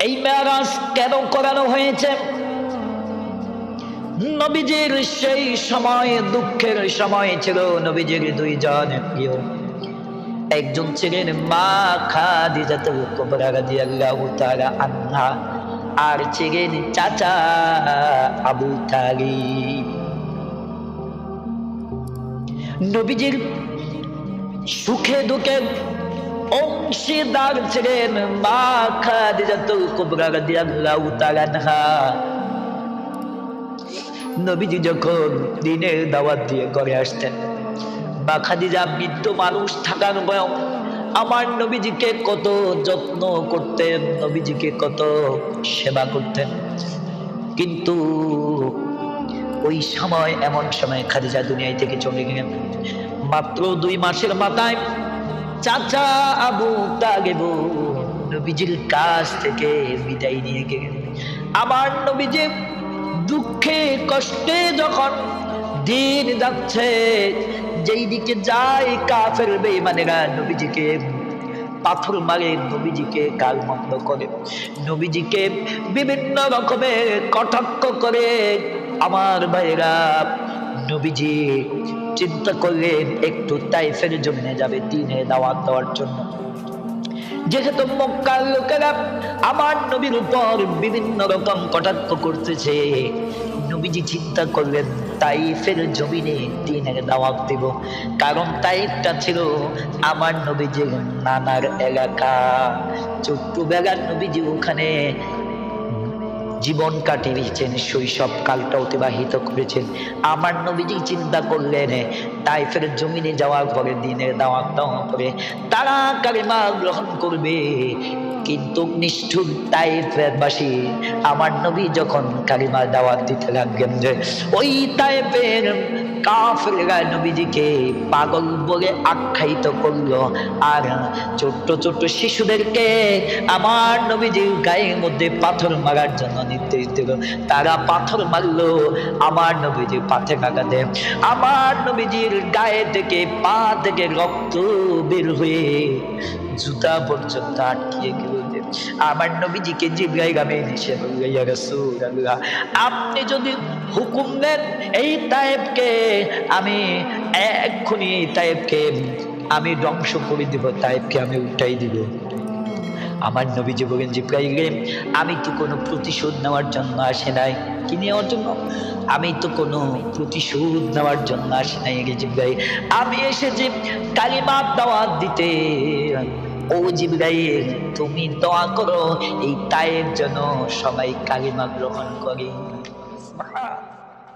এই মেয়ারাজ কেন করানো হয়েছে? নবীজির সেই সময়, দুঃখের সময় ছিল নবীজির দুইজন প্রিয়। একজন ছিলেন মা খাদিজাতুল কুবরা রাদিয়াল্লাহু তাআলা আর ছিলেন চাচা আবু তালিব। নবীজির সুখে দুঃখে অংশীদার ছিলেন মা খাদিজাতুল কুবরা রাদিয়াল্লাহু তাআলা নবীজি যখন দিনের দাওয়াত দিয়ে ঘরে আসতেন বা খাদিজা বৃদ্ধ মানুষ থাকার বয়স, আমার নবীজিকে কত যত্ন করতেন, নবীজিকে কত সেবা করতেন। কিন্তু ওই সময়, এমন সময় খাদিজা দুনিয়ায় থেকে চলে গেলেন। মাত্র দুই মাসের মাথায় চাচা আবু তাগেবু নবীজির কাছ থেকে বিদায় নিয়ে গেলেন। আমার নবীজি দুঃখে কষ্টে যখন দিন যাচ্ছে, যেই দিকে যায় কাফের বেঈমানেরা নবীজিকে, পাথর মারে নবীজিকে গাল মন্দ করে। নবীজিকে বিভিন্ন রকমের কটাক্ষ করে, আমার ভাইরা নবীজি চিন্তা করলেন, একটু তাইফের জমিনে যাবে, দিনে দাওয়াত দেওয়ার জন্য। যেহেতু মক্কার লোকেরা আমার নবীর উপর বিভিন্ন রকম কটাক্ষ করতেছে, নবীজি চিন্তা করলেন, তাইফের জমিনে দিনের দাওয়াত দেব। কারণ তাইফটা ছিল আমার নবীজির নানার এলাকা। ছোট্টবেলার নবীজি ওখানে জীবন কাটিয়েছেন, শৈশব কালটা অতিবাহিত করেছেন। আমার নবীজি চিন্তা করলেন, তাইফের জমিনে যাওয়ার পরে দিনের দাওয়াত দাওয়া করে তারা কালিমা গ্রহণ করবে। কিন্তু নিষ্ঠুর তাইফেরবাসী আমার নবী যখন কালিমা দাওয়াত দিতে লাগবেন যে, ওই তাইফের কাফেররা নবীজিকে পাগল বলে আখ্যায়িত করল। আর ছোট্ট ছোট্ট শিশুদেরকে আমার নবীজির গায়ের মধ্যে পাথর মারার জন্য নির্দেশ দিল। তারা পাথর মারলো আমার নবীজির পাথে কাকাতে আমার নবীজির গায়ে থেকে পা থেকে রক্ত বের হয়ে জুতা পর্যন্ত আটকিয়ে গেল। আমার নবীজিকে জিব্রাইল আমি এসে ইয়া রাসূলুল্লাহ, আপনি যদি হুকুম দেন, এই তায়েবকে আমি এক্ষুনি তায়েবকে আমি ধ্বংস করে দিব, তায়েবকে আমি উঠাই দিব। আমার নবীজি বলেন জিব্রাইল আমি তো কোনো প্রতিশোধ নেওয়ার জন্য আসে নাই? কি নেওয়ার জন্য? আমি তো কোনো প্রতিশোধ নেওয়ার জন্য আসি নাই জিব্রাইল। আমি এসেছি কালিমা দাওয়াত দিতে। ও জিব্রাইল তুমি দোয়া করো এই তায়ের জন্য সবাই কালিমা গ্রহণ করে।